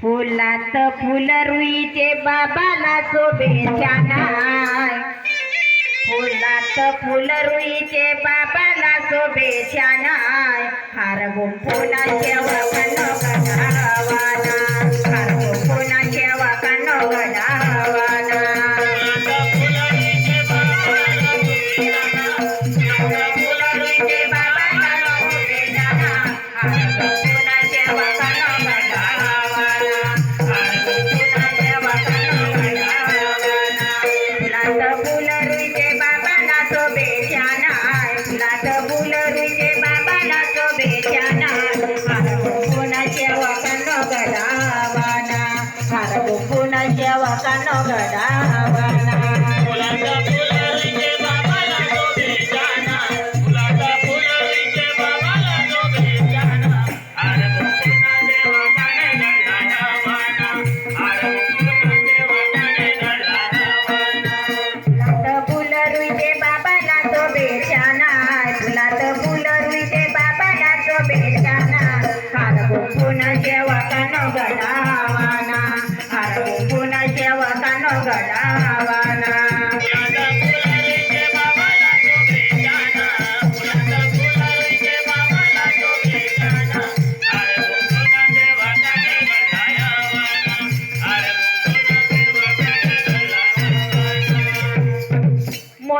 फुलात फुल रुईचे बाबाला शोभेच्या नाय फुलात फुल रुईचे बाबाला शोभेच्या नाय हार गुंफुना शेवा कनो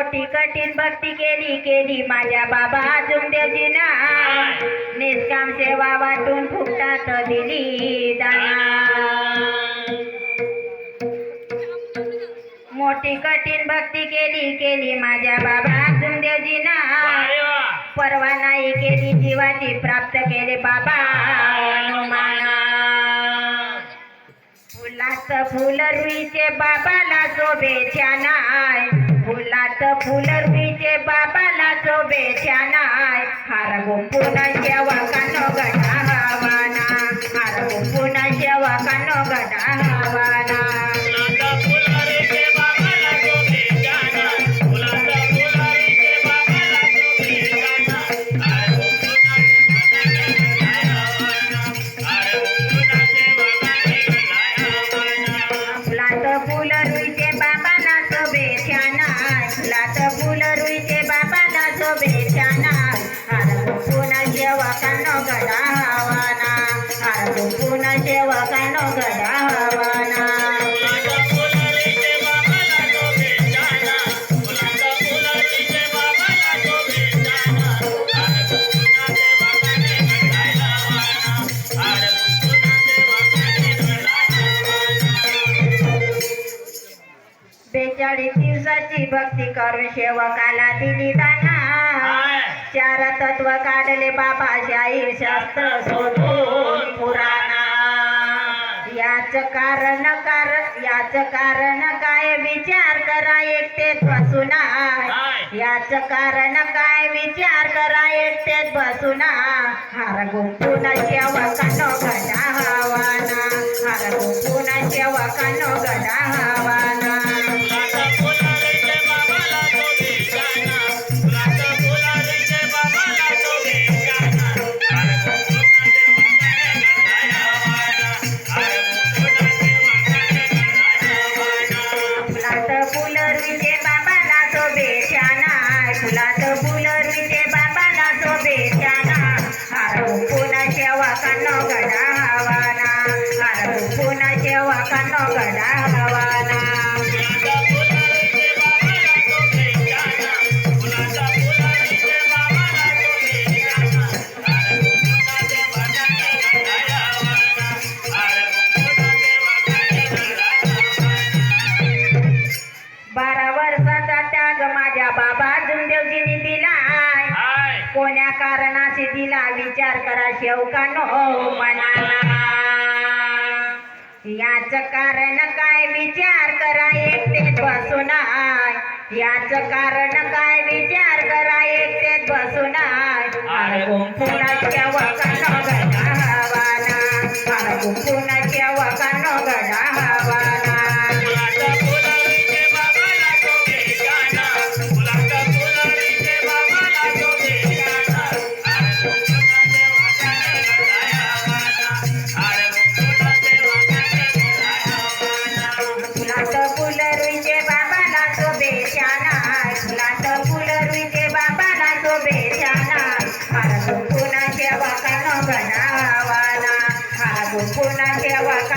मोठी कठीण भक्ती केली केली माझ्या बाबा अजून देवजीना निष्काम सेवा वाटून फुकटात दिली दाना मोठी कठीण भक्ती केली केली माझ्या बाबा अजून देवजीना परवा नाही केली जीवाची प्राप्त केले बाबा हनुमाना. फुलात फुल रुईचे बाबाला शोभेच्या नाय. फुलात फुल रुईचे बाबाला शोभेच्या नाय हार गुंपुना शेवा कानो गडा हवाना हार गुंपुना शेवा कानो गडा हवाना नाय दिवसाची भक्ती करून सेवकाला दिली दाना चार तत्व काढले बाबा शाहीर शास्त्र सोडून पुराणा. याच कारण कारण याच कारण काय विचार करा एकटेच बसुना. याच कारण काय विचार करा एकटेच बसुना. हार गुंपुना सेवकानो गडा हवाना हार गुंपुना सेवकानो गडा हवाना फुलात फुल बाबाला तो नाय हार पुन्हा गडा हवाना हार पुन्हा गडा हवाना कोण्या कारणाचे दिला विचार करा शेवकानो मनाला. याच कारण काय विचार करा एकटेच बसूनाय याच कारण काय विचार करा एकटेच अरे वकानो अरे गुंफुनाच्या वकानो कुणाच्या वाका